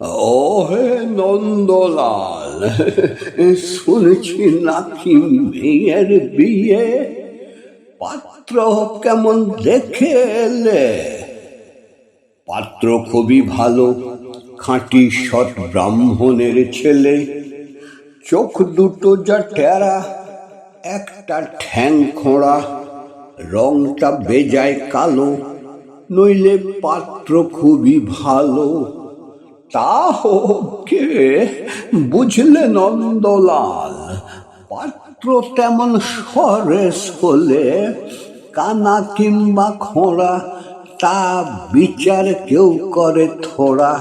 ও নন্দলাল, শুনেছি নাকি মেয়ের বিয়ে? পাত্র কেমন দেখে এলে পাত্র খুবই ভালো, খাঁটি সৎ ব্রাহ্মণের ছেলে। চোখ দুটো যা টেরা একটা ঠ্যাং খোঁড়া, রংটা বেজায় কালো, নইলে পাত্র খুবই ভালো। তা কে বুঝলে নন্দলাল, পাত্র তেমন সরেস হলে কানা কিংবা খোঁড়া, তা বিচার কেউ করে থোড়া।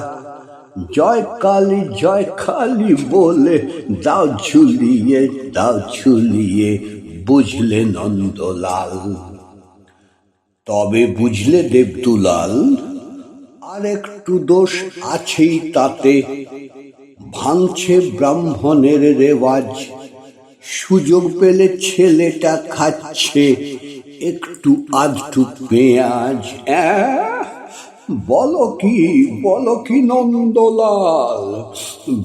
জয় কালী জয় কালী বলে দাও ঝুলিয়ে দাও ঝুলিয়ে, বুঝলে নন্দলাল। তবে বুঝলে দেবদুলাল আর একটু দোষ আছেই তাতে। ভাঙছে ব্রাহ্মণের রেওয়াজ। সুযোগ পেলে ছেলেটা খাচ্ছে। একটু আধটু পেঁয়াজ? বলো কি বলো কি নন্দলাল?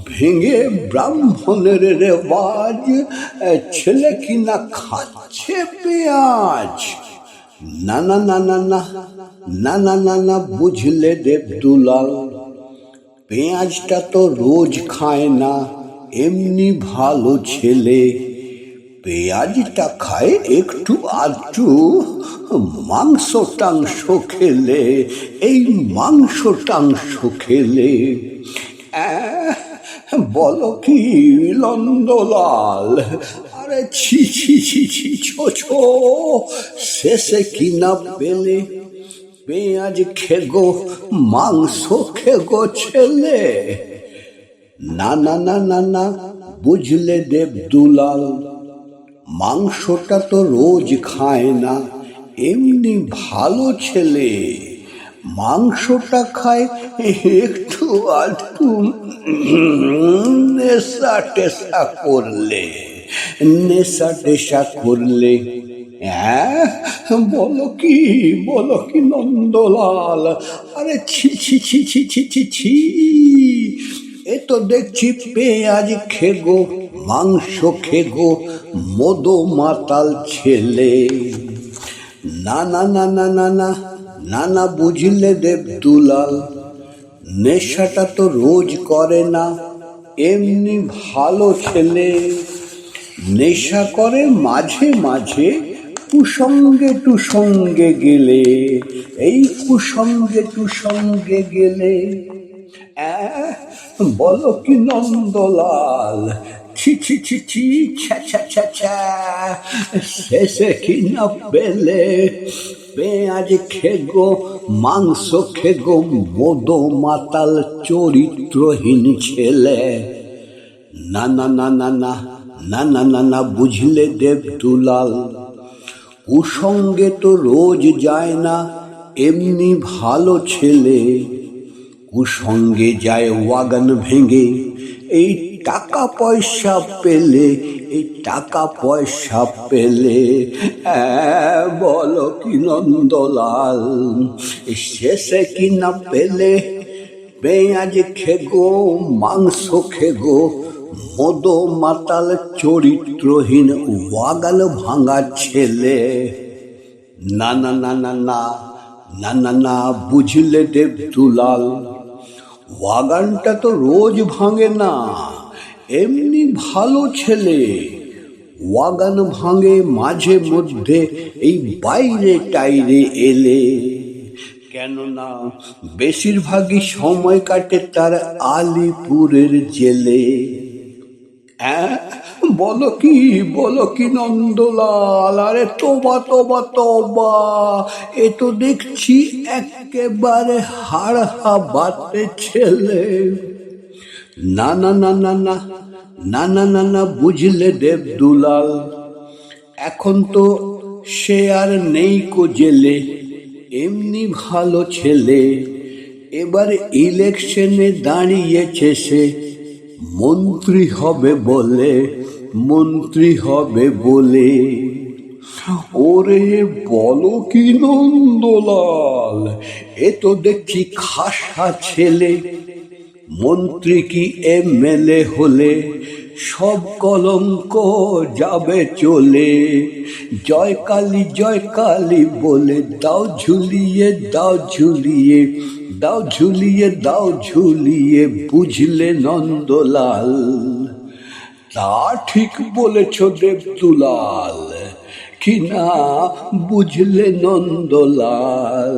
ভেঙে ব্রাহ্মণের রেওয়াজ, ছেলে কি কিনা খাচ্ছে পেঁয়াজ? না না না না না না না বুঝলে দেবদুলাল পেঁয়াজটা তো রোজ খায় না, এমনি ভালো ছেলে। পেঁয়াজটা খায় একটু আধটু মাংস টাংস খেলে, এই মাংস টাংস খেলে বলো কি লন্দলাল আরে ছি ছি ছি ছি, ছো ছো, শেষে কিনা পেলে? পেঁয়াজ খেগো, মাংস খেগো ছেলে। না না না না না, বুঝলে দেবদুলাল, মাংসটা তো রোজ খায় না, এমনি ভালো ছেলে। মাংসটা খায় একটু আধটু নেশা টেশা করলে। নেশা টেশা করলে হ্যাঁ? বলো কি বলো কি নন্দলাল? আরে ছি ছি ছি ছি ছি ছি ছি। এ তো দেখছি পেঁয়াজ খেগো, মাংস খেগো, মদো মাতাল ছেলে। না না না না না না না না বুঝলে দেব দুলাল নেশাটা তো রোজ করে না, এমনি ভালো ছেলে। নেশা করে মাঝে মাঝে কুসঙ্গে টুসঙ্গে গেলে, এই কুসঙ্গে টুসঙ্গে গেলে বলো কি নন্দলাল, ছি ছি ছি ছি, ছ্যা ছ্যা ছ্যা ছ্যা, শেষে কি না পেলে? পেঁয়াজ খেগো, মাংস খেগো, মদো মাতাল চরিত্রহীন ছেলে। না না না না না না না না না বুঝলে দেবদুলাল কুসঙ্গে তো রোজ যায় না এমনি ভালো ছেলে। কুসঙ্গে যায় ওয়াগান ভেঙে এই টাকা পয়সা পেলে এই টাকা পয়সা পেলে হ্যাঁ, বলো কি নন্দলাল শেষে কি না পেলে? পেঁয়াজ খেগো মাংস খেগো মদো মাতাল চরিত্রহীন ওয়াগাল ভাঙা ছেলে। না না না না না না না না, বুঝলে দেবদুলাল, ওয়াগানটা তো রোজ ভাঙে না, এমনি ভালো ছেলে। ওয়াগান ভাঙে মাঝে মধ্যে এই বাইরে টাইরে এলে। কেননা বেশিরভাগই সময় কাটে তার আলিপুরের জেলে। হ্যাঁ? বলো কি বলো কি নন্দলাল? আরে তোবা তোবা তোবা। এ তো দেখছি একেবারে হাড় হাবাতে ছেলে। না না না না না না না না না, বুঝলে দেবদুলাল। এখন তো সে আর নেই কো জেলে, এমনি ভালো ছেলে। এবার ইলেকশনে দাঁড়িয়েছে সে। মন্ত্রী হবে বলে, মন্ত্রী হবে বলে। ওরে বলো কি নন্দলাল, এ তো দেখছি খাসা ছেলে। মন্ত্রী কি এমএলএ হলে, সব কলঙ্ক যাবে চলে। জয় কালী জয় কালী বলে, দাও ঝুলিয়ে দাও ঝুলিয়ে দাও ঝুলিয়ে দাও ঝুলিয়ে বুঝলে নন্দলাল। তা ঠিক বলেছ দেবদুলাল কি কিনা বুঝলে নন্দলাল।